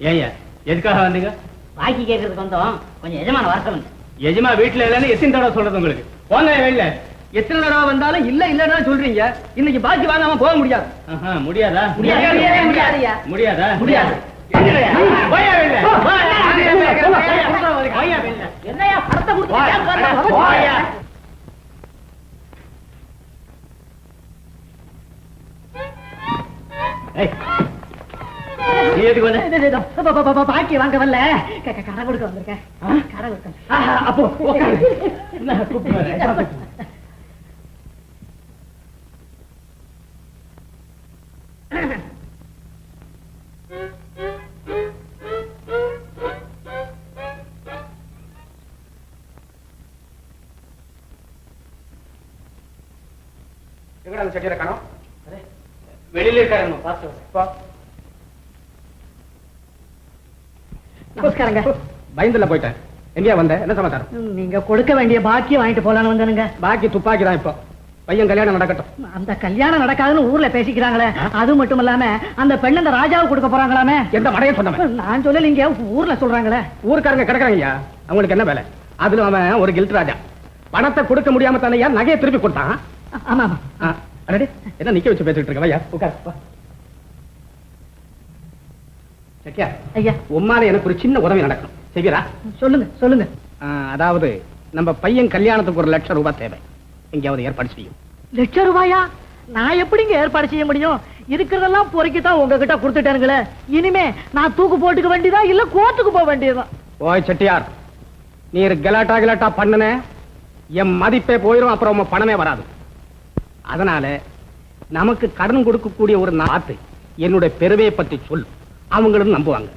ஏய்யா எதுக்காக வந்தீங்க பாக்கி கேட்கறதுக்கு வந்தோம் கொஞ்சம் எஜமான வர சொல்லுங்க எஜமா வீட்டுல இல்லைன்னு எத்தனை தடவை சொல்றது உங்களுக்கு போங்க வெளில எத்தனை தடவை வந்தாலும் இல்ல இல்லன்னா சொல்றீங்க இன்னைக்கு பாக்கி வாங்காம போக முடியாது முடியாதா முடியாது, முடியாது. முடியாதா. என்னையா படத்தை. கொடுத்து. ஏய், நீ எதுக்கு வந்த? பாக்கி வாங்க வரல. கடை கொடுக்க வந்திருக்கேன் கடை கொடுக்க அப்போ உட்காரு. நான் கூப்பிட்டு வரேன். எங்கடா அந்த செட்டியார காணோம் வெளியில இருக்காருங்க பார்த்து வரேன். நமஸ்காரங்க பயந்துல போயிட்டேன். எங்கேயா வந்த? என்ன சமாச்சாரம்? நீங்க கொடுக்க வேண்டிய பாக்கி வாங்கிட்டு போலான்னு வந்தனுங்க. பாக்கி துப்பாக்கி தான் இப்போ. பையன் கல்யாணம் நடக்கட்டும். அந்த கல்யாணம் நடக்காதுன்னு ஊர்ல பேசிக்கிறாங்களே. அது மட்டும் இல்லாம அந்த பெண் அந்த ராஜாவுக்கு கொடுக்க போறாங்களாமே? எந்த மடையும் சொன்னவன் நான் சொல்லலைங்க ஊர்ல சொல்றாங்களே. ஊருக்காரங்க கிடக்குறாங்க ஐயா அவங்களுக்கு என்ன வேலை? அதுல அவன் ஒரு கில்ட் ராஜா. பணத்தை கொடுக்க முடியாம தானே நகையை திருப்பி கொடுத்தான். ஆமா ஆமா. என்ன நிக்க வச்சு பேசிட்டு இருக்க உட்கார். சத்யா ஐயா. உம்மால எனக்கு ஒரு சின்ன உதவி நடக்கணும். செய்வீரா சொல்லுங்க சொல்லுங்க. அதாவது நம்ம பையன் கல்யாணத்துக்கு ஒரு லட்சம் ரூபாய் தேவை. எங்கேயாவது ஏற்பாடு செய்யும். லட்சம் ரூபாயா? நான் எப்படிங்க ஏற்பாடு செய்ய முடியும்? இருக்கிறதெல்லாம் பொறுக்கி தான் உங்ககிட்ட கொடுத்துட்டேனுங்களே. இனிமே நான் தூக்கு போட்டுக்க வேண்டியதா இல்ல கோர்ட்டுக்கு போக வேண்டியதுதான்? ஓய் செட்டியார். நீர் கலாட்டா கிலாட்டா பண்ணுன என் மதிப்பே போயிடும் அப்புறம் உங்க பணமே வராது. அதனால நமக்கு கடன் கொடுக்கக்கூடிய ஒரு நாத்து என்னுடைய பெருமையை பத்தி சொல் அவங்களும் நம்புவாங்க.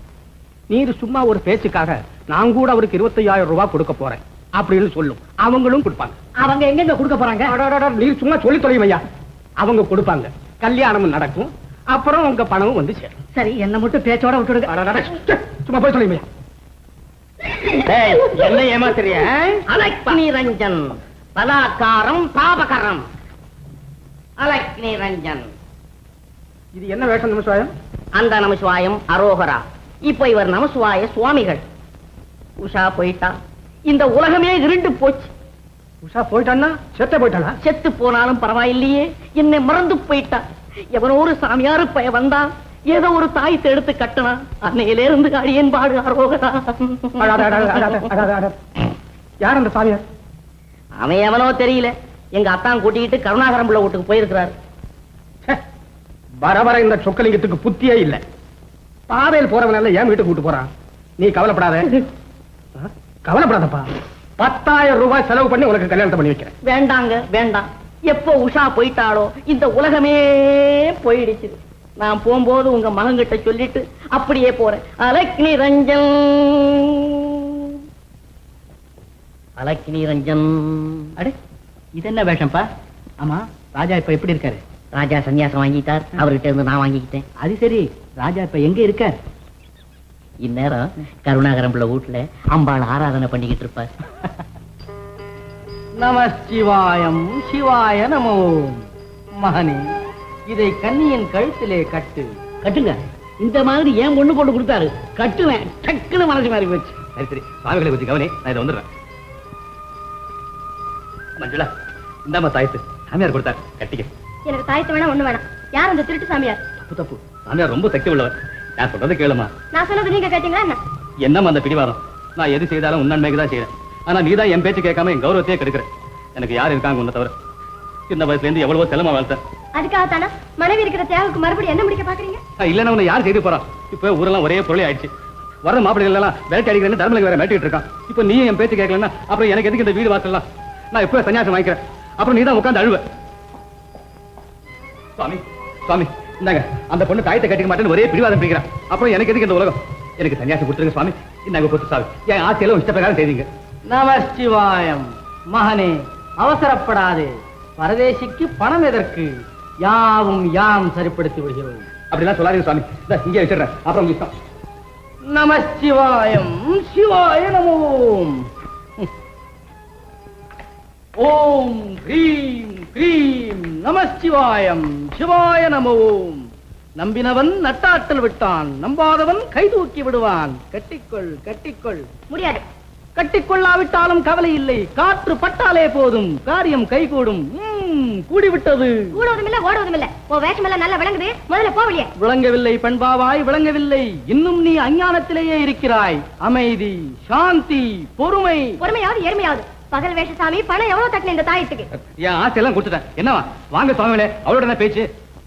நீர் சும்மா ஒரு பேச்சுக்காக நான் கூட அவருக்கு இருபத்தையாயிரம் ரூபாய் கொடுக்க போறேன் அப்படின்னு சொல்லும். அவங்களும் கொடுப்பாங்க. அவங்க எங்கெங்க கொடுக்க போறாங்க? நீர் சும்மா சொல்லி தொலையும் ஐயா. அவங்க கொடுப்பாங்க. கல்யாணமும் நடக்கும். அப்புறம் உங்க பணமும் வந்து சேரும். சரி என்ன மட்டும் பேச்சோட விட்டுடுங்க. சும்மா போய் ஏய், என்ன ஏமாத்துறிய? அலக்னி ரஞ்சன் பலாக்காரம் பாபகரம். அலக்னி ரஞ்சன். இது என்ன வேஷம் நிமிஷம் அந்த நமசிவாயம் அரோகரா. இப்ப இவர் நமசிவாய சுவாமிகள். உஷா போயிட்டா? இந்த உலகமே இருண்டு போச்சு. உஷா போயிட்டான்னா? செத்த போயிட்டாளா? செத்து போனாலும் பரவாயில்லையே. என்னை மறந்து போயிட்டா. எவனோ ஒரு சாமியாரு பய வந்தா ஏதோ ஒரு தாயத்தை எடுத்து கட்டினா அன்னையில இருந்து அடியேன் பாடு அரோகரா. யார் அந்த சாமியார்? அவன் எவனோ தெரியல. எங்க அத்தான் கூட்டிக்கிட்டு கருணாகரம் பிள்ளை வீட்டுக்கு போயிருக்கிறாரு. வர வர இந்த சொக்கலிங்கத்துக்கு புத்தியே இல்ல. பாதையில் போறவனால ஏன் வீட்டுக்கு கூட்டு போறான்? நீ கவலைப்படாத? கவலைப்படாதப்பா. பத்தாயிரம் ரூபாய் செலவு பண்ணி உனக்கு கல்யாணத்தை பண்ணி வைக்கிறேன். வேண்டாங்க வேண்டாம். எப்போ உஷா போயிட்டாளோ இந்த உலகமே போயிடுச்சு. நான் போகும்போது உங்க மகன்கிட்ட சொல்லிட்டு அப்படியே போறேன். அலக்னி ரஞ்சன். அலக்னி ரஞ்சன். அடே இது என்ன வேஷம்ப்பா? ஆமா ராஜா இப்ப எப்படி இருக்காரு? ராஜா சன்னியாசம் வாங்கிட்டார். அவர்கிட்ட இருந்து நான் வாங்கிக்கிட்டேன். அது சரி. ராஜா இப்ப எங்க இருக்கார்? இந்நேரம் கருணாகரம் பிள்ளை வீட்டுல அம்பாள் ஆராதனை பண்ணிக்கிட்டு இருப்பார். நம சிவாயம் சிவாய நமோ. மகனே இதை கன்னியின் கழுத்திலே கட்டு. கட்டுங்க. இந்த மாதிரி ஏன் பொண்ணு கொண்டு கொடுத்தாரு. கட்டுவேன். டக்குன்னு மனசு மாறி போச்சு. சரி சரி. சுவாமிகளை பத்தி கவனி. நான் இதை வந்துடுறேன். மஞ்சுளா இந்தாம்மா தாயத்து சாமியார் கொடுத்தார். கட்டிக்க. எனக்கு தாயத்து வேணா ஒண்ணு வேணாம். யார் அந்த திருட்டு சாமியார்? தப்பு தப்பு. சாமியார் ரொம்ப சக்தி உள்ளவர் நான் சொல்றதை கேளுமா? நான் சொன்னது நீங்க கேட்டீங்களா என்ன? என்னம்மா அந்த பிடிவாதம்? நான் எது செய்தாலும் உன்னன்மைக்கு தான் செய்யறேன் ஆனா நீ தான் என் பேச்சு கேட்காம என் கௌரவத்தையே கெடுக்கிற. எனக்கு யார் இருக்காங்க உன்னை தவிர? சின்ன வயசுல இருந்து எவ்வளவோ செலமா வளர்த்தேன் அதுக்காகத்தானா? மனைவி இருக்கிற தியாகுக்கு மறுபடியும் என்ன முடிக்க பாக்குறீங்க இல்லைன்னா உன்னை யார் செய்து போறான் இப்போ ஊரெல்லாம் ஒரே பொருளே ஆயிடுச்சு. வர மாப்பிள்ளைகள் எல்லாம் வேட்டை அடிக்கிறேன்னு தர்மலிங்க வேற மேட்டிட்டு இருக்கான். இப்போ நீ என் பேச்சு கேட்கலன்னா அப்புறம் எனக்கு எதுக்கு இந்த வீடு வாசல்லாம்? நான் இப்போ சன்னியாசம் வாங்கிக்கிறேன். அப்புறம் நீ தான் உட்காந்து அழுவ. சுவாமி சுவாமி இந்தாங்க. அந்த பொண்ணு தாயத்தை கட்டிக்க மாட்டேன்னு ஒரே பிடிவாதம் பிடிக்கிறான். அப்புறம் எனக்கு எதுக்கு இந்த உலகம்? எனக்கு சன்னியாசம் கொடுத்துருங்க சுவாமி. இந்தாங்க பொத்து சாமி என் ஆசையெல்லாம் இஷ்ட பிரகாரம் செய்தீங்க மகனே அவசரப்படாதே. பரதேசிக்கு பணம் எதற்கு? யாவும் யாம் சரிப்படுத்தி விடுகிறோம். அப்படிலாம் சொல்லாதீங்க சுவாமி. இங்கே வச்சிடுறேன். அப்புறம் நமசிவாயம் சிவாய நமோம் ஓம் ஹ்ரீம் ஹ்ரீம் நமசிவாயம் சிவாய நமோம் நம்பினவன் நட்டாற்றல் விட்டான் நம்பாதவன் கை தூக்கி விடுவான். கட்டிக்கொள் கட்டிக்கொள். முடியாது. கட்டிக்கொள்ளாவிட்டாலும் கவலை இல்லை. காற்று பட்டாலே போதும். காரியம் கைகூடும். கூடிவிட்டது. கூடுவதும் இல்ல ஓடுவதும் இல்ல உன் வேஷம் எல்லாம் நல்லா விளங்குது. முதல்ல போவலியே விளங்கவில்லை பண்பாவாய் விளங்கவில்லை. இன்னும் நீ அஞ்ஞானத்திலேயே இருக்கிறாய். அமைதி சாந்தி பொறுமை. பொறுமையாவது எருமையாவது பகல் வேஷ சாமி பணம் எவ்வளவு தட்டின இந்த தாயத்துக்கு? என் ஆசையெல்லாம் கொடுத்துட்டேன். என்னவா? வாங்க சுவாமிகளே அவளோட என்ன பேச்சு?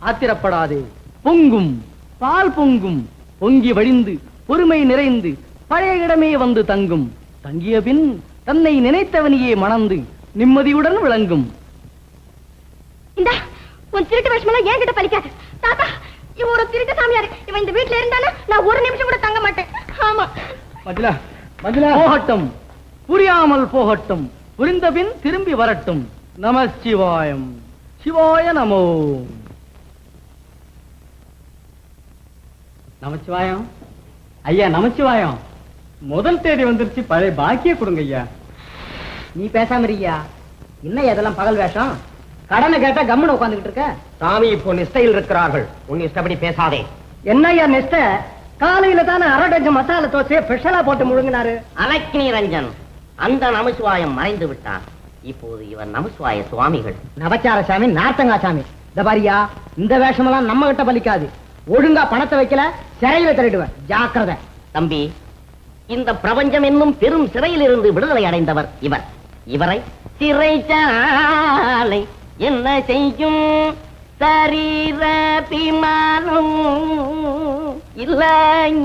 ஆத்திரப்படாதே. பொங்கும் பால் பொங்கும் பொங்கி வழிந்து பொறுமை நிறைந்து பழைய இடமே வந்து தங்கும். தங்கிய பின் தன்னை நினைத்தவனையே மணந்து நிம்மதியுடன் விளங்கும். இந்த உன் திருட்டு வேஷம் எல்லாம் என்கிட்ட பலிக்காது. தாத்தா இவன் ஒரு திருட்டு சாமியாரு. இவன் இந்த வீட்டுல இருந்தானா? நான் ஒரு நிமிஷம் கூட தங்க மாட்டேன். ஆமா. மஜிலா மஜிலா. போகட்டும். புரியாமல் போகட்டும். புரிந்த பின் திரும்பி வரட்டும். நம சிவாயம். சிவாய நமோ. நமச்சிவாயம் ஐயா நமச்சிவாயம் முதல் தேதி வந்துருச்சு பழைய பாக்கிய கொடுங்க ஐயா. நீ பேசாம இருக்கியா? என்ன இதெல்லாம் பகல் வேஷம்? கடனை கேட்டா கம்முன்னு உட்காந்துக்கிட்டு இருக்க? சாமி இப்போ நிஷ்டையில் இருக்கிறார்கள். உன் இஷ்டப்படி பேசாதே. என்னய்யா நெஸ்ட காலையில தானே அரை டஜன் மசாலா தோசையை ஸ்பெஷலா போட்டு முழுங்கினாரு. அலக்கினி ரஞ்சன். அந்த நமசிவாயம் மறைந்து விட்டான் இப்போது இவர் நமசிவாய சுவாமிகள். நவச்சார சாமி நார்த்தங்கா சாமி இந்த பாரியா இந்த வேஷமெல்லாம் நம்ம கிட்ட பலிக்காது. ஒழுங்கா பணத்தை வைக்கல சிறையில திரட்டுவேன் ஜாக்கிரதை. தம்பி இந்த பிரபஞ்சம் என்னும் பெரும் சிறையிலிருந்து விடுதலை அடைந்தவர் இவர். இவரை சிறைச்சாலை என்ன செய்யும்? சரீர பிமானம் இல்ல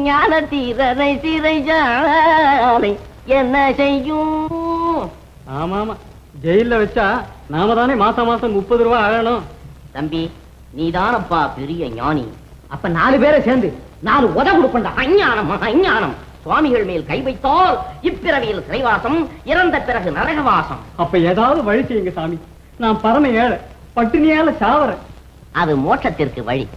ஞான தீரரை சிறைச்சாலை என்ன செய்யும்? ஆமா ஆமா ஜெயில வச்சா நாம தானே மாசம் மாசம் முப்பது ரூபாய் ஆகணும் தம்பி நீதானப்பா பெரிய ஞானி. அப்ப நாலு பேரை சேர்ந்து நாலு உத கொடுப்பண்டா. அஞ்ஞானம் அஞ்ஞானம். சுவாமிகள் மேல் கை வைத்தால் இப்பிறவியில் சிறைவாசம் இறந்த பிறகு நரகவாசம். அப்ப ஏதாவது வழி செய்யுங்க சாமி. நான் பரம ஏழை பட்டினியால சாவறேன். அது மோட்சத்திற்கு வழி.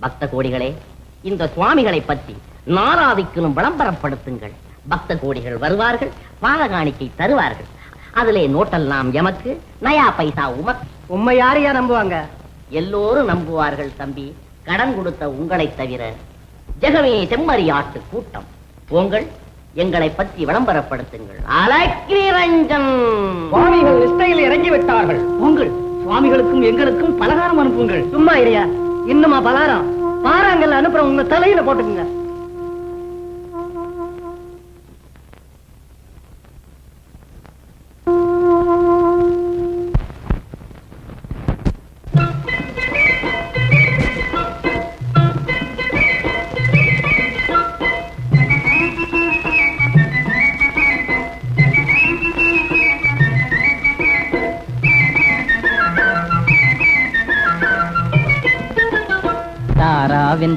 பக்த கோடிகளே இந்த சுவாமிகளை பற்றி நாராதிக்கிலும் விளம்பரப்படுத்துங்கள். பக்த கோடிகள் வருவார்கள் பாலகாணிக்கை தருவார்கள். அதிலே நோட்டெல்லாம் எமக்கு நயா பைசா உமக்கு. உண்மை யாரையா நம்புவாங்க? எல்லோரும் நம்புவார்கள் தம்பி கடன் கொடுத்த உங்களைத் தவிர. ஜெகமே செம்மறியாட்டு கூட்டம். போங்கள் எங்களை பற்றி விளம்பரப்படுத்துங்கள். அலக்கிரஞ்சன் சுவாமிகள் நிஷ்டையில் இறங்கி விட்டார்கள். உங்கள் சுவாமிகளுக்கும் எங்களுக்கும் பலகாரம் அனுப்புங்கள். சும்மா இறையா இன்னுமா பலகாரம்? பாறாங்கல்ல அனுப்புற உங்க தலையில போட்டுக்குங்க.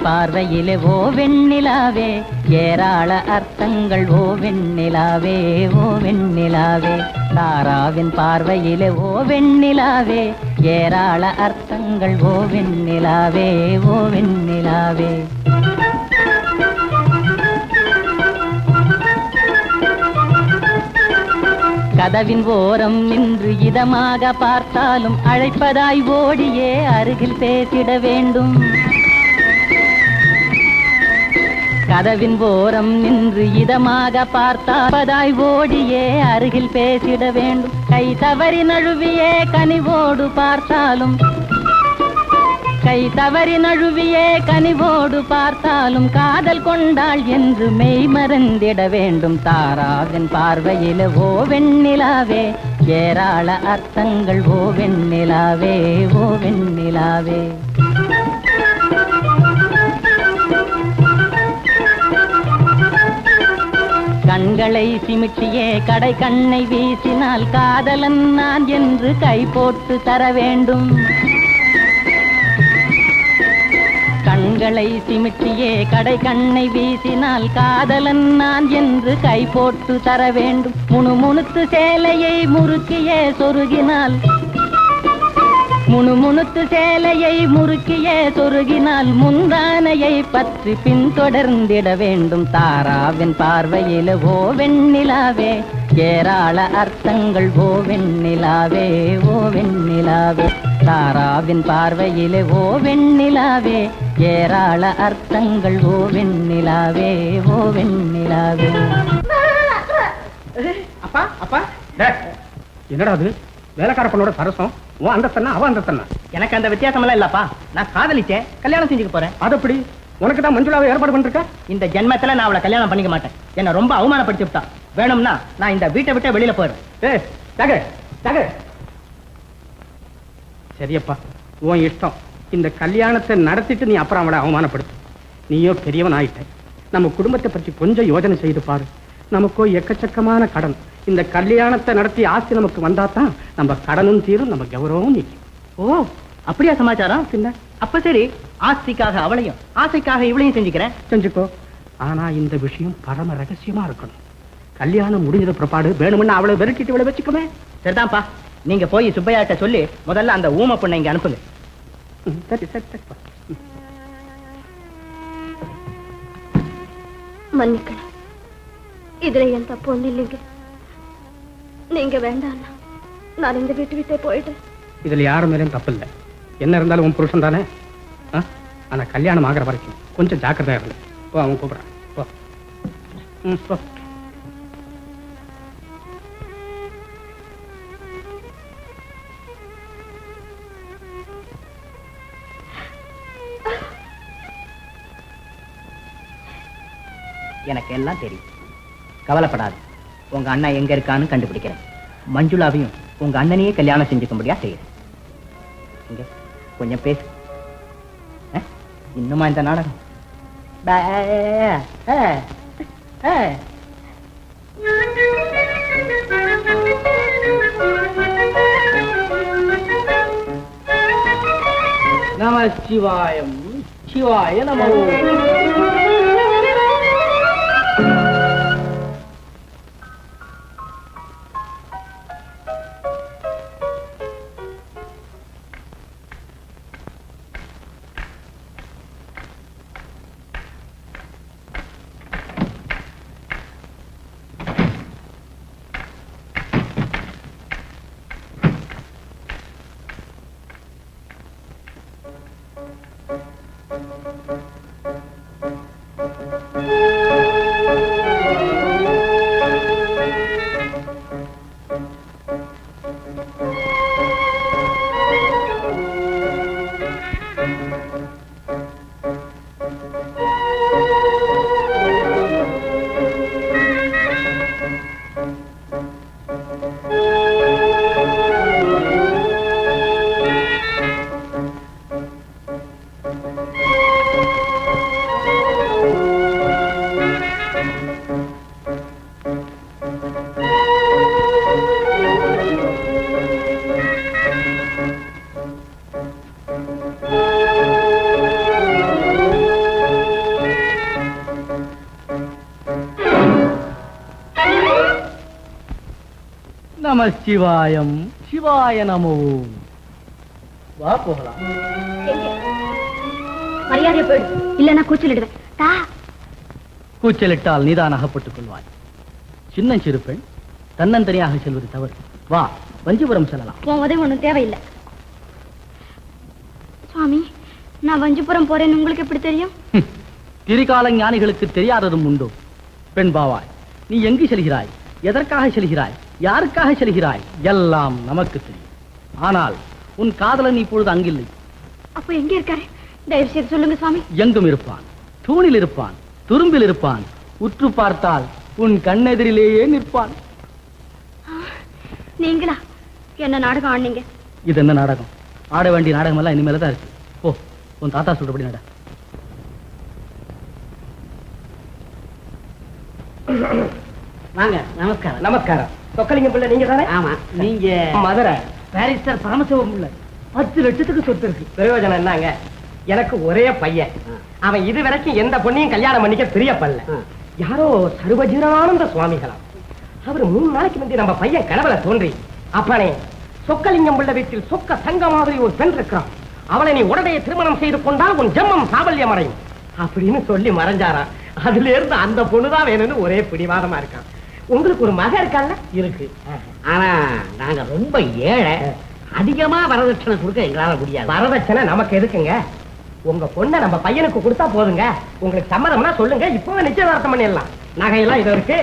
பார்வையிலே ஓ வெண்ணிலாவே ஏராள அர்த்தங்கள் ஓ வெண்ணிலாவே ஓ வெண்ணிலாவே. தாராவின் பார்வையிலே ஓ வெண்ணிலாவே ஏராள அர்த்தங்கள் ஓ வெண்ணிலாவே ஓ வெண்ணிலாவே. கதவின் ஓரம் நின்று இதமாக பார்த்தாலும் அழைப்பதாய் ஓடியே அருகில் பேசிட வேண்டும். கதவின் ஓரம் நின்று இதமாக பார்த்தாப்பதாய் ஓடியே அருகில் பேசிட வேண்டும். கை தவறி நழுவியே கனிவோடு பார்த்தாலும். கை தவறி நழுவியே கனிவோடு பார்த்தாலும். காதல் கொண்டாள் என்று மெய் மறந்திட வேண்டும். தாராவின் பார்வையில ஓ வெண்ணிலாவே ஏராள அர்த்தங்கள் ஓ வெண்ணிலாவே ஓ வெண்ணிலாவே. கண்களை சிமிட்டியே கடை கண்ணை வீசினால் காதலன் நான் என்று கை போட்டு தர வேண்டும். கண்களை சிமிட்டியே கடை கண்ணை வீசினால் காதலன் நான் என்று கை போட்டு தர வேண்டும். முணுமுணுத்து சேலையை முறுக்கியே சொருகினால் முணுமுணுத்து சேலையை முறுக்கியே சொருகினால் முந்தானையை பற்றி பின்தொடர்ந்திட வேண்டும். தாராவின் பார்வையில ஓ வெண்ணிலாவே ஏராள அர்த்தங்கள் ஓ வெண்ணிலாவே ஓ வெண்ணிலாவே. தாராவின் பார்வையிலே ஓ வெண்ணிலாவே ஏராள அர்த்தங்கள் ஓ வெண்ணிலாவே ஓ வெண்ணிலாவே. அப்பா அப்பா. என்னடா அது? வேலைக்கார பொண்ணோட சரசம் உன் அந்தஸ்தன்னா அவ அந்தஸ்தன்னா? எனக்கு அந்த வித்தியாசம் எல்லாம் இல்லப்பா. நான் காதலிச்சேன் கல்யாணம் செஞ்சுக்க போறேன். அது எப்படி? உனக்கு தான் மஞ்சுளாவை ஏற்பாடு பண்ணிருக்க? இந்த ஜென்மத்துல நான் அவளை கல்யாணம் பண்ணிக்க மாட்டேன். என்ன ரொம்ப அவமானப்படுத்தி விட்டா. வேணும்னா நான் இந்த வீட்டை விட்டு வெளியில தக சரியப்பா உன் இஷ்டம். இந்த கல்யாணத்தை நடத்திட்டு நீ அப்புறம் அவளை அவமானப்படுத்து. நீயோ பெரியவன் ஆயிட்ட நம்ம குடும்பத்தை பற்றி கொஞ்சம் யோசனை செய்து பாரு. நமக்கோ எக்கச்சக்கமான கடன். இந்த கல்யாணத்தை நடத்தி ஆஸ்தி நமக்கு வந்தா தான் நம்ம கடனும் தீரும் நம்ம கௌரவமும் நிற்கும் ஓ அப்படியா சமாச்சாரம்? பின்ன அப்ப சரி ஆஸ்திக்காக அவளையும் ஆசைக்காக இவளையும் செஞ்சுக்கிறேன். செஞ்சுக்கோ. ஆனா இந்த விஷயம் பரம ரகசியமா இருக்கணும். கல்யாணம் முடிஞ்சது பிற்பாடு வேணும்னு அவளை விரட்டிட்டு இவளை வச்சுக்கோமே. சரிதான்ப்பா. நீங்க போய் சுப்பையாட்ட சொல்லி முதல்ல அந்த ஊமை பொண்ணை இங்க அனுப்புங்க. சரி சரி சரிப்பா. மன்னிக்கணும். இதுல என் தப்பு ஒண்ணு இல்லைங்க. நீங்க வேண்டாம்னா நான் இந்த வீட்டு விட்டே போயிட்டேன். இதுல யாரும் மேலேயும் தப்பு இல்லை என்ன இருந்தாலும் உன் புருஷன் தானே? ஆனா கல்யாணம் ஆகிற வரைக்கும் கொஞ்சம் ஜாக்கிரதையா இருந்து போ அவன் கூப்பிடுறான். ம், போ. எனக்கு எல்லாம் தெரியும். கவலைப்படாது. உங்க அண்ணா எங்க இருக்கான்னு கண்டுபிடிக்கிறேன். மஞ்சுளாவையும் உங்க அண்ணனையே கல்யாணம் செஞ்சுக்கும்படியா செய்யுறேன். இங்க கொஞ்சம் பேசு. இன்னுமா இந்த நாடகம்? நம சிவாயம். சிவாய நமோ. நம சிவாயம் சிவாய நமோ. வா போகலாம். மரியாதையா போயிடு. இல்லன்னா கூச்சலிடுவேன். தா. கூச்சலிட்டால் நீதான் அகப்பட்டுக் கொள்வாய். சின்னஞ்சிறு பெண் தன்னந்தனியாக செல்வது தவறு. வா வஞ்சிபுரம் செல்லலாம். உன் உதவி ஒண்ணும் தேவையில்லை. சுவாமி நான் வஞ்சிபுரம் போறேன்னு உங்களுக்கு எப்படி தெரியும்? திரிகால ஞானிகளுக்கு தெரியாததும் உண்டோ. பெண் பாவாய் நீ எங்கு செல்கிறாய்? எதற்காக செல்கிறாய்? யாருக்காக செல்கிறாய்? எல்லாம் நமக்கு தெரியும். ஆனால் உன் காதலன் இப்பொழுது அங்கில்லை. அப்ப எங்க இருக்காரு? தயவு செய்து சொல்லுங்க சுவாமி. எங்கும் இருப்பான். தூணில் இருப்பான். துரும்பில் இருப்பான். உற்று பார்த்தால் உன் கண்ணெதிரிலேயே நிற்பான். நீங்களா? என்ன நாடகம் ஆனீங்க இது என்ன நாடகம்? ஆட வேண்டிய நாடகம் எல்லாம் இனிமேல தான் இருக்கு. ஓ உன் தாத்தா சொல்றபடி நட. வாங்க நமஸ்காரம். நமஸ்காரம். சொக்கலிங்க பிள்ளை நீங்க தானே? ஆமா நீங்க. மதுரை பாரிஸ்டர் பரமசிவம் இல்ல பத்து லட்சத்துக்கு சொத்து இருக்கு. பிரயோஜனம் என்னங்க? எனக்கு ஒரே பையன். அவன் இது வரைக்கும் எந்த பொண்ணையும் கல்யாணம் பண்ணிக்க பிரியப்படல. யாரோ சர்வஜீரானந்த சுவாமிகளா அவர் மூணு நாளைக்கு முந்தி நம்ம பையன் கனவுல தோன்றி அப்பனே சொக்கலிங்கம் பிள்ளை வீட்டில் சொக்க சங்க மாதிரி ஒரு பெண் இருக்கிறான். அவளை நீ உடனே திருமணம் செய்து கொண்டால் உன் ஜென்மம் சாபல்யம் அடையும் அப்படின்னு சொல்லி மறைஞ்சாராம். அதுல இருந்து அந்த பொண்ணுதான் வேணும்னு ஒரே பிடிவாதமா இருக்கான். உங்களுக்கு ஒரு மக இருக்கால இருக்கு. ஆனா நாங்க ரொம்ப ஏழை. அதிகமா வரதட்சணை கொடுக்க எங்களால முடியாது. வரதட்சணை நமக்கு எதுக்குங்க? உங்க பொண்ணை நம்ம பையனுக்கு கொடுத்தா போதுங்க. உங்களுக்கு சம்மதம்னா சொல்லுங்க. இப்பவே நிச்சயதார்த்தம் பண்ணிடலாம். நகையெல்லாம் இது இருக்கு.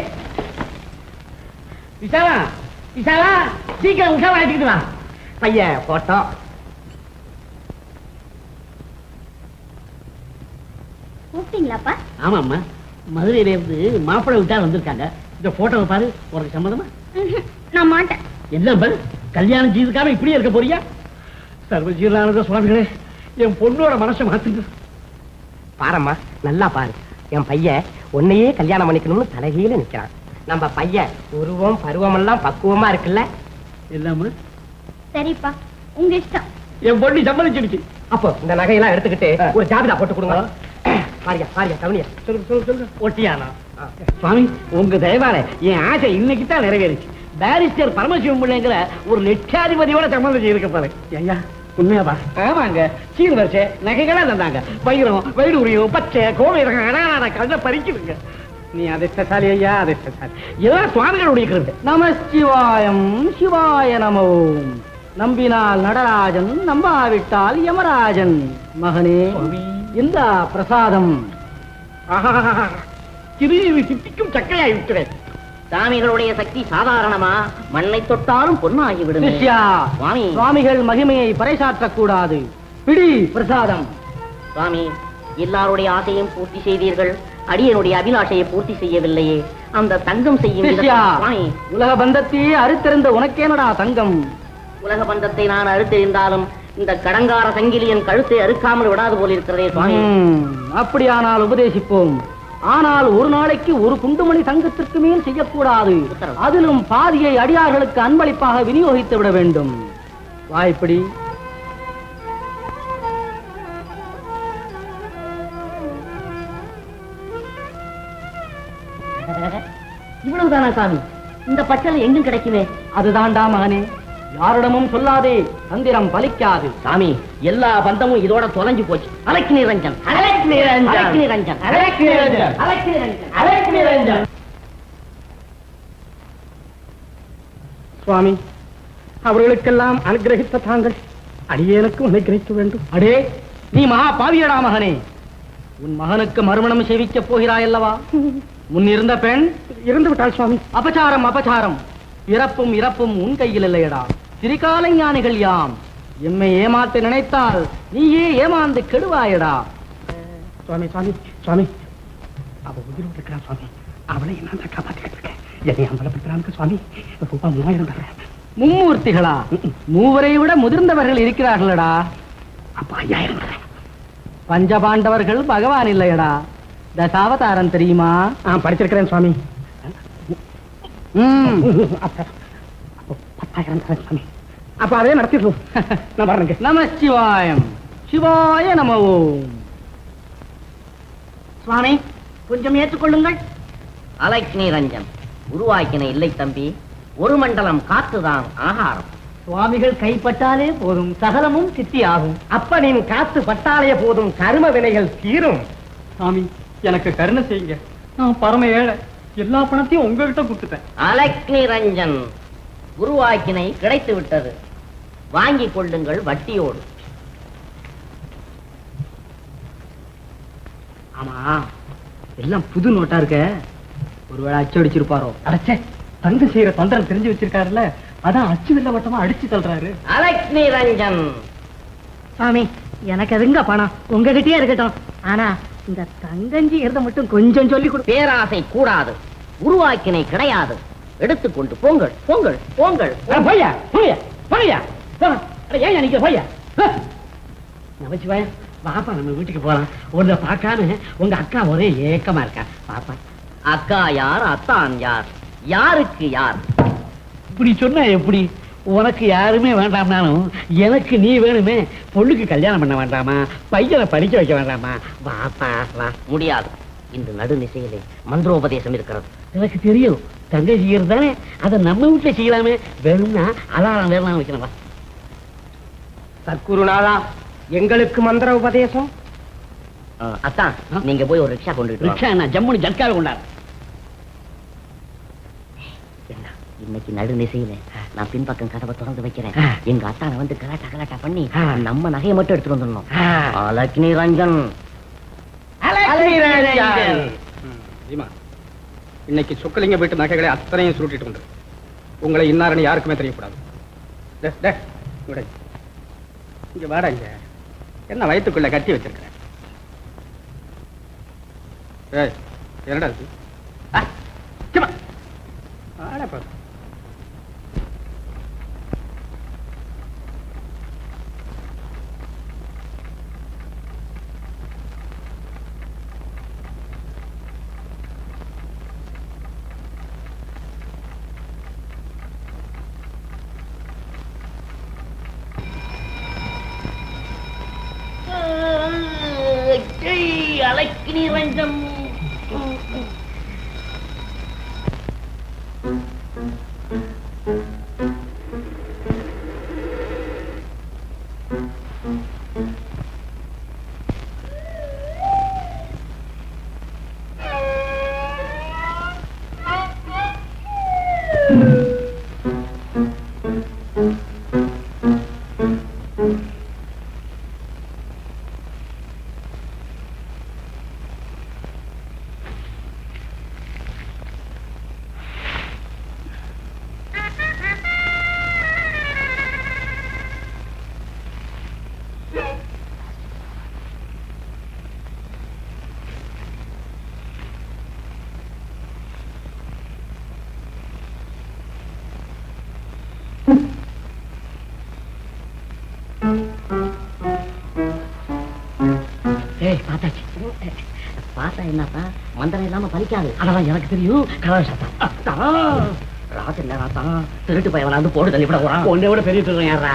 விசாலா விசாலா சீக்கிரம் உஷாவா எடுத்துக்கிட்டு வா. பையன் போட்டோ. கூப்பிட்டீங்களாப்பா? ஆமாம்மா. மதுரையில இருந்து மாப்பிள்ளை விட்டா வந்திருக்காங்க. இந்த போட்டோவை பாரு உனக்கு சம்மதமா. நான் மாட்டேன். என்ன பாரு கல்யாணம் செய்துக்காம இப்படியே இருக்க போறியா? சர்வஜீவனானந்த சுவாமிகளே என் பொண்ணோட மனசை மாத்துங்க. பாரம்மா நல்லா பாரு. என் பையன் உன்னையே கல்யாணம் பண்ணிக்கணும்னு தலைகீழ நிக்கிறான். நம்ம பையன் உருவம் பருவம் எல்லாம் பக்குவமா இருக்குல்ல? இல்லாம சரிப்பா உங்க இஷ்டம். என் பொண்ணு சம்மதிச்சிடுச்சு. அப்போ இந்த நகையெல்லாம் எடுத்துக்கிட்டு ஒரு ஜாபிதா போட்டு கொடுங்க. பாரியா பாரியா கவனியா. சொல்லு சொல்லு சொல்லு. ஒட்டியானா சுவாமி உங்க தயவால என் ஆசை இன்னைக்கு தான் நிறைவேறிச்சு. பாரிஸ்டர் பரமசிவம் பிள்ளைங்கிற ஒரு லட்சாதிபதியோட சம்மந்தம் செய்திருக்க பாரு ஐயா உண்மையாப்பா ஆமாங்க. சீர் வரிசை நகைகளா தந்தாங்க. வைரம் வைடூரியம் பச்சை கோவை ரகம் கண்ணை பறிக்குதுங்க. நீ அதிர்ஷ்டசாலி ஐயா அதிர்ஷ்டசாலி. இதெல்லாம் சுவாமிகளுடைய கிருபை நம சிவாயம் சிவாய நமோ. நம்பினால் நடராஜன் நம்பாவிட்டால் யமராஜன். மகனே இந்த பிரசாதம். ஆஹா கிருமி சித்திக்கும் சக்கையாய் சாமிகளுடைய சக்தி சாதாரணமா? மண்ணை தொட்டாலும் பொன்னாகி விடும் சுவாமி. சுவாமிகள் மகிமையை பறைசாற்றக் கூடாது பிடி பிரசாதம். சுவாமி எல்லாருடைய ஆசையும் பூர்த்தி செய்தீர்கள். அடியனுடைய அபிலாஷையை பூர்த்தி செய்யவில்லையே. அந்த தங்கம் செய்யும் உலக பந்தத்தையே அறுத்திருந்த உனக்கேனடா தங்கம்? உலக பந்தத்தை நான் அறுத்தெறிந்தாலும் இந்த கடங்கார சங்கிலி என் கழுத்தை அறுக்காமல் விடாது போல் இருக்கிறதே சுவாமி அப்படியானால் உபதேசிப்போம். ஆனால் ஒரு நாளைக்கு ஒரு குண்டுமணி தங்கத்திற்கு மேல் செய்யக்கூடாது. அதிலும் பாதியை அடியார்களுக்கு அன்பளிப்பாக விநியோகித்து விட வேண்டும். வாய்ப்படி இவ்வளவுதானா சாமி? இந்த பச்சளை எங்கும் கிடைக்குமே? அதுதான்டா மகனே. யாரிடமும் சொல்லாதே தந்திரம் பலிக்காது. சாமி எல்லா பந்தமும் இதோட தொலைஞ்சு போச்சு. அலக்கி நிரஞ்சன். அலக்கி நிரஞ்சன். அலக்கி நிரஞ்சன். அலக்கி நிரஞ்சன். அலக்கி நிரஞ்சன். அலக்கி நிரஞ்சன். சுவாமி அவர்களுக்கெல்லாம் அனுகிரகித்த தாங்கள் அடியேனுக்கும் அனுகிரகிக்க வேண்டும். அடே நீ மகா பாவியடா மகனே. உன் மகனுக்கு மறுமணம் செய்விக்கப் போகிறாயல்லவா? முன்னிருந்த பெண்? இறந்து விட்டாள் சுவாமி. அபச்சாரம் அபச்சாரம். பிறப்பும் இறப்பும் உன் கையில் இல்லையடா. திரிகால ஞானிகள் யாம்? எம்மை ஏமாத்த நினைத்தால் நீயே ஏமாந்து கெடுவாயடா. சுவாமி சுவாமி சுவாமி. அவ உயிரோடு இருக்கிறான் சுவாமி. அவளை நான் தான் காப்பாத்திக்கிட்டு இருக்கேன். என்னை அம்பலப்படுத்துறாங்க சுவாமி. ரூபாய் மூவாயிரம் தர்றேன். மும்மூர்த்திகளா? மூவரை விட முதிர்ந்தவர்கள் இருக்கிறார்களடா. அப்ப ஐயாயிரம் தர்றேன். பஞ்சபாண்டவர்கள் பகவான் இல்லையடா. தசாவதாரம் தெரியுமா? படிச்சிருக்கிறேன் சுவாமி. ம். அப்ப தரேன் சுவாமி அதே நடத்திடுவோம் நான் வரேங்க நம சிவாயம் சிவாய நம ஓம் சுவாமி கொஞ்சம் ஏற்றுக்கொள்ளுங்கள். அலக்கி நிரஞ்சன் உருவாக்கின இல்லை தம்பி. ஒரு மண்டலம் காத்துதான் ஆகாரம். சுவாமிகள் கைப்பட்டாலே போதும் சகலமும் சித்தி ஆகும் அப்ப நீ காத்து பட்டாளைய போதும் கரும வினைகள் தீரும். சாமி எனக்கு கருணை செய்யுங்க. நான் பரம ஏழை. எல்லா பணத்தையும் உங்ககிட்ட கொடுத்துட்டேன். அலக் நிரஞ்சன் உருவாக்கினை கிடைத்து விட்டது. வாங்கிக் கொள்ளுங்கள் வட்டியோடு. ஆமா எல்லாம் புது நோட்டா இருக்க? ஒருவேளை அச்சு அடிச்சிருப்பாரோ? அடைச்சே தங்க செய்யற தொண்டரை தெரிஞ்சு வச்சிருக்காருல்ல அதான் அச்சு வெள்ள வட்டமா அடிச்சு தள்ளுறாரு. அலக் நிரஞ்சன் சாமி எனக்கு எதுங்க பணம்? உங்ககிட்டயே இருக்கட்டும். ஆனா இந்த தங்கஞ்சி இருந்த மட்டும் கொஞ்சம் சொல்லி கொடு. பேராசை கூடாது. உருவாக்கினை கிடையாது. எடுத்துக்கொண்டு போங்கள் போங்கள் போங்கள். போய்யா போய்யா போய்யா. ஏன் நிக்க போய்யா. நமச்சிவாய பாப்பா நம்ம வீட்டுக்கு போலாம். உன்னை பார்க்காம உங்க அக்கா ஒரே ஏக்கமா இருக்கா? பாப்பா அக்கா யார் அத்தான் யார்? யாருக்கு யார்? இப்படி சொன்ன எப்படி? உனக்கு யாருமே வேண்டாம்னாலும் எனக்கு நீ வேணுமே. பொண்ணுக்கு கல்யாணம் பண்ண வேண்டாமா? பையனை படிக்க வைக்க வேண்டாமா? வாப்பா வா. முடியாது. இந்த நடுநிசையிலே மந்திரோபதேசம் இருக்கிறது. எனக்கு தெரியும். தங்கை செய்யறது தானே? அதை நம்ம வீட்டுல செய்யலாமே. வேணும்னா அலாரம் வேணாம் வைக்கணும் சத்குருநாதா எங்களுக்கு மந்திர உபதேசம்? அத்தான். நீங்க போய் ஒரு ரிக்ஷா கொண்டுட்டு வாங்க. ரிக்ஷா என்ன? ஜம்முனு ஜட்காவை கொண்டாரு. இன்னைக்கு நடுநிசையில நான் பின்பக்கம் கதவை திறந்து வைக்கிறேன். எங்க அத்தானை வந்து கலாட்டா கலாட்டா பண்ணி நம்ம நகையை மட்டும் எடுத்துட்டு வந்துடணும். அலக்னி ரஞ்சன். ஜீமா இன்னைக்கு சொக்கலிங்க வீட்டு நகைகளை அத்தனையும் சுருட்டிட்டு உண்டு உங்களை இன்னாரன்னு யாருக்குமே தெரியக்கூடாது. டே, டே, இங்க இங்க வாடா இங்க. என்ன வயிற்றுக்குள்ள கட்டி வச்சிருக்கிறேன் ஏய் என்னடா இது? ஆ, சும்மா. பாரு. அலக்கினி ரஞ்சன் பார்த்தா என்னப்பா? மந்திரம் இல்லாம பலிக்காது. அதெல்லாம் எனக்கு தெரியும். கலர் சத்தம் ராத்திரி நேரம் தான் திருட்டு பையன் வந்து போட்டு தள்ளி விட போறான். உன்னை விட பெரிய திருடன் யாரா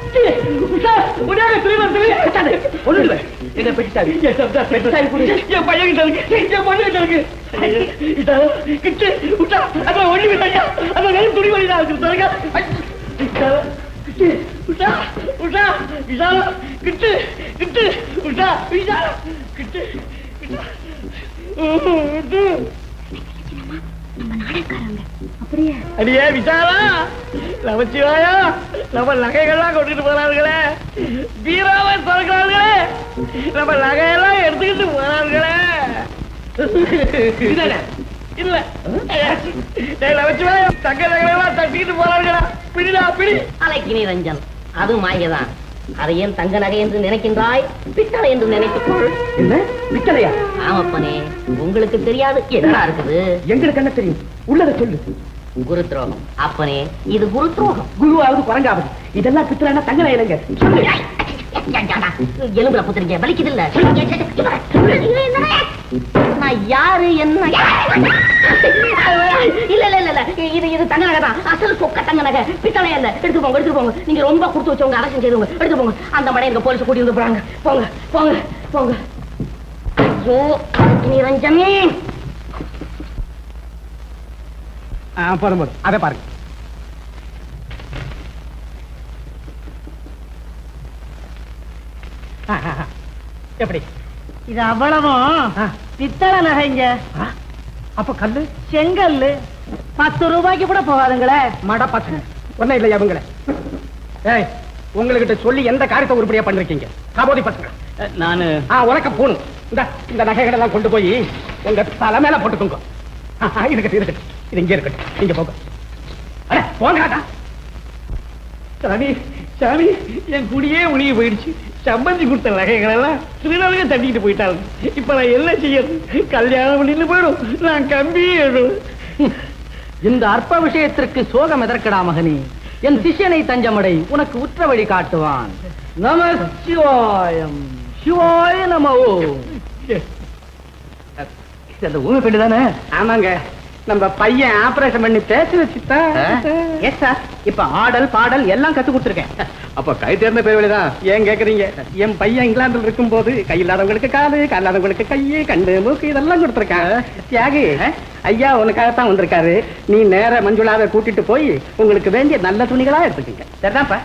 என்ன பெற்றாரு பெற்றாரு என் பையன் இருக்கு என் பையன் இருக்கு இதா கிட்டு விட்டா அதான் ஒண்ணு அதான் வெறும் துணி வழிதான் இருக்கு சொல்லுங்க உஷா உஷா கிட்டு கிட்டு உஷா விஷா கிட்டு அடியே விசாலா! நமச்சிவாயா நம்ம நகைகள்லாம் கொண்டுட்டு போறார்களே பீராவை திறக்கிறார்களே நம்ம நகையெல்லாம் எடுத்துக்கிட்டு போறார்களே இல்ல. டேய் நமச்சிவாயா தங்க நகையெல்லாம் தட்டிக்கிட்டு போறார்களா பிடிடா பிடி. அலைக்கினி ரஞ்சன் அது மாயைதான். அதை ஏன் தங்க நகை என்று நினைக்கின்றாய்? பித்தளை என்று நினைத்துக்கொள் என்ன? பித்தளையா? ஆமப்பனே உங்களுக்கு தெரியாது. என்னடா இருக்குது? எங்களுக்கு என்ன தெரியும்? உள்ளதை சொல்லு. குரு துரோகம். அப்பனே இது குரு துரோகம். குருவாவது குரங்காவது. இதெல்லாம் பித்தளைனா தங்க நகைங்க எலும்புல புத்துறீங்க வலிக்குது இல்ல நான் யாரு என்ன? இல்ல இல்ல இல்ல இது இது தங்க நகை தான். அசல் சொக்க தங்க நகை. பித்தளை இல்ல எடுத்து போங்க எடுத்து போங்க. நீங்க ரொம்ப கொடுத்து வச்சவங்க அரசு செய்தவங்க. எடுத்து போங்க. அந்த மடை எங்க போலீஸ் கூட்டி வந்து போறாங்க. போங்க போங்க போங்க. ஐயோ நிரஞ்சனி பாருங்க அதை பாருங்க ஆ, ஆ, ஆ. எப்படி? இது அவ்வளவும். பித்தளை நகைங்க அப்ப கல்லு? செங்கல்லு. பத்து ரூபாய்க்கு கூட போகாதுங்களே. மட பசங்க ஒன்னும் இல்லையா அவங்கள ஏய் உங்ககிட்ட சொல்லி எந்த காரியத்தை உருப்படியா பண்ணிருக்கீங்க? காபோதி பசங்க. நானு. ஆ உனக்க போகணும் இந்த இந்த நகைகளை எல்லாம் கொண்டு போய் உங்க தலை மேல போட்டுக்கோங்க. இருக்கட்டும் இருக்கட்டும் இது இங்கே இருக்கட்டும். நீங்க போங்க. அட போங்கடா சாமி சாமி என் குடியே உணிய போயிடுச்சு. சம்பந்தி கொடுத்த நகைகள் எல்லாம் திருநலக தட்டிட்டு போயிட்டாங்க இப்ப நான் என்ன செய்யறது? கல்யாணம் பண்ணிட்டு போயிடும். நான் கம்பி இந்த அற்ப விஷயத்திற்கு சோகம் எதற்கடா மகனே? என் சிஷ்யனை தஞ்சமடை உனக்கு உற்ற வழி காட்டுவான். நம சிவாயம். சிவாய நம ஊமை பெண்ணு தானே? ஆமாங்க. நம்ம பையன் ஆபரேஷன் பண்ணி பேசி வச்சுட்டா. எஸ் சார் இப்ப ஆடல் பாடல் எல்லாம் கத்து கொடுத்துருக்கேன். அப்ப கை தேர்ந்த பேர் வழிதான் ஏன் கேக்குறீங்க? என் பையன் இங்கிலாந்துல இருக்கும்போது கை இல்லாதவங்களுக்கு காலு கால் இல்லாதவங்களுக்கு கையு கண்ணு மூக்கு இதெல்லாம் கொடுத்துருக்காங்க தியாகி ஐயா உனக்காகத்தான் வந்திருக்காரு. நீ நேர மஞ்சுளாவை கூட்டிட்டு போய் உங்களுக்கு வேண்டிய நல்ல துணிகளா எடுத்துக்கீங்க. சரிதான்ப்பா.